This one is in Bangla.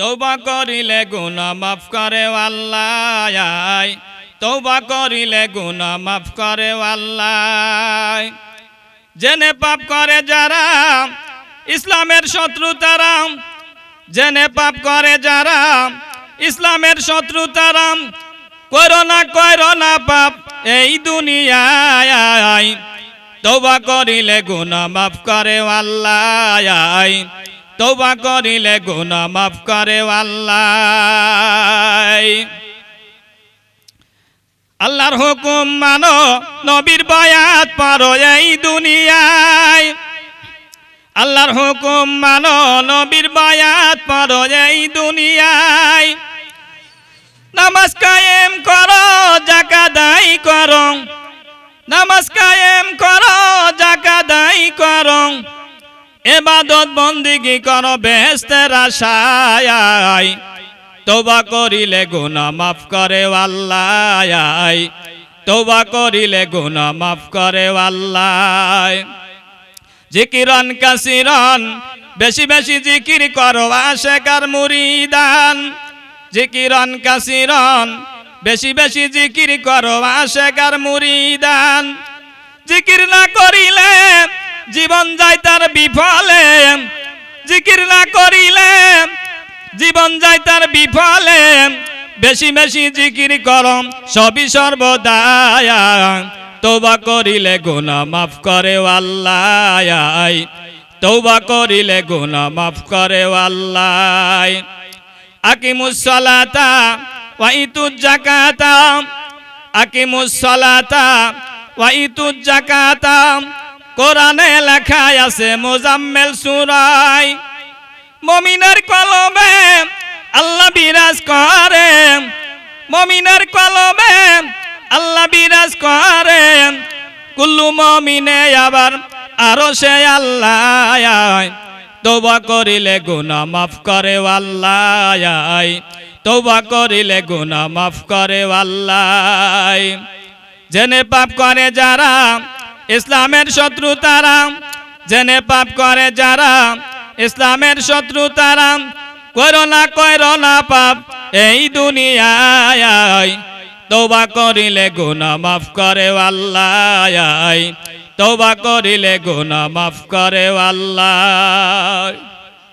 তৌবা করিলে গুনা মাফ করে আল্লাহ। তৌবা করিলে গুনা মাফ করে আল্লাহ। জেনে পাপ করে যারা, ইসলামের শত্রু তারা। জেনে পাপ করে যারা, ইসলামের শত্রু তারা। করোনা করোনা পাপ এই দুনিয়ায়। তৌবা করিলে গুনা মাফ করে আল্লাহ। তৌবা করিলে গুনা মাফ করে আল্লাহ। আল্লাহর হুকুম মানো, নবীর বয়াত পারো এই দুনিয়ায়। আল্লাহর হুকুম মানো, নবীর বায়াত পারো এই দুনিয়ায়। নামাজ কায়েম করো জাকা দাই করো। নামাজ কায়েম করো জাকা দাই করো। এবাদত বন্দিগি করো বেহেস্তের আশায়। তোবা করিলে গুনা মাফ করে আল্লাহ। তোবা করিলে গুনা মাফ করে আল্লাহ। জিকিরন কাসিরন, বেশি বেশি জিকির করো আশেকার মুরিদান। জিকিরন কাসিরন, বেশি বেশি জিকির করো আশেকার মুরিদান। জিকির না করিলে জীবন যায় তার বিফলে। জিকির না করিলে জীবন যায় তার বিফলে। বেশি বেশি জিকির করম, সবই সর্বদায়। তৌবা করিলে গুনা মাফ করে আল্লাহ। তৌবা করিলে গুনা মাফ করে আল্লাহ। আকিমুসলাতা ওয়াইতুজ জাকাতা আকিমুসলাতা ওয়াইতুজ জাকাতা কোরআনে লেখা আছে মোজাম্মেল সুরাই। মমিনের কলমে আল্লাহ বিরাজ করে। মমিনের কলমে আল্লাহ বিরাজ করে। কুল্লু মমিনে আবার আরও সে আল্লাহ তৌবা করিলে গুনা মাফ করে আল্লাহ তৌবা করিলে গুনা মাফ করে আল্লাহ জেনে পাপ করে যারা ইসলামের শত্রু তারা, জেনে পাপ করে যারা। ইসলামের শত্রু তারা করোনা করোনা পাপ, এই দুনিয়ায় তৌবা করিলে গুনা মাফ করে আল্লাহ তৌবা করিলে গুনা মাফ করে আল্লাহ